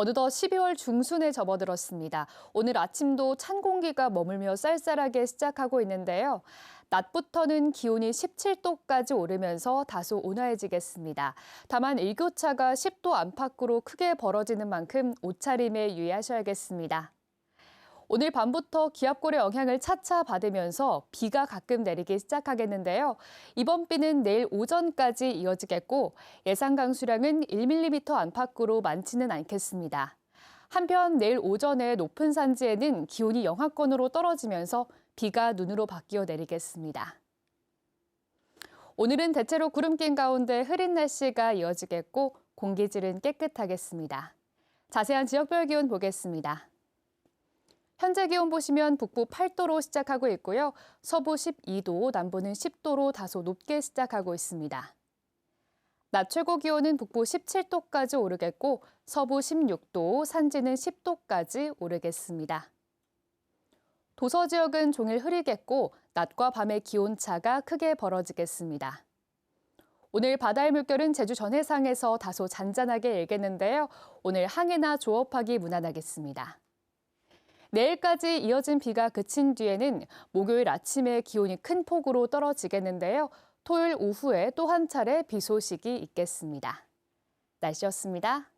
어느덧 12월 중순에 접어들었습니다. 오늘 아침도 찬 공기가 머물며 쌀쌀하게 시작하고 있는데요. 낮부터는 기온이 17도까지 오르면서 다소 온화해지겠습니다. 다만 일교차가 10도 안팎으로 크게 벌어지는 만큼 옷차림에 유의하셔야겠습니다. 오늘 밤부터 기압골의 영향을 차차 받으면서 비가 가끔 내리기 시작하겠는데요. 이번 비는 내일 오전까지 이어지겠고 예상 강수량은 1mm 안팎으로 많지는 않겠습니다. 한편 내일 오전에 높은 산지에는 기온이 영하권으로 떨어지면서 비가 눈으로 바뀌어 내리겠습니다. 오늘은 대체로 구름 낀 가운데 흐린 날씨가 이어지겠고 공기질은 깨끗하겠습니다. 자세한 지역별 기온 보겠습니다. 현재 기온 보시면 북부 8도로 시작하고 있고요. 서부 12도, 남부는 10도로 다소 높게 시작하고 있습니다. 낮 최고 기온은 북부 17도까지 오르겠고 서부 16도, 산지는 10도까지 오르겠습니다. 도서 지역은 종일 흐리겠고 낮과 밤의 기온 차가 크게 벌어지겠습니다. 오늘 바다의 물결은 제주 전해상에서 다소 잔잔하게 일겠는데요. 오늘 항해나 조업하기 무난하겠습니다. 내일까지 이어진 비가 그친 뒤에는 목요일 아침에 기온이 큰 폭으로 떨어지겠는데요. 토요일 오후에 또 한 차례 비 소식이 있겠습니다. 날씨였습니다.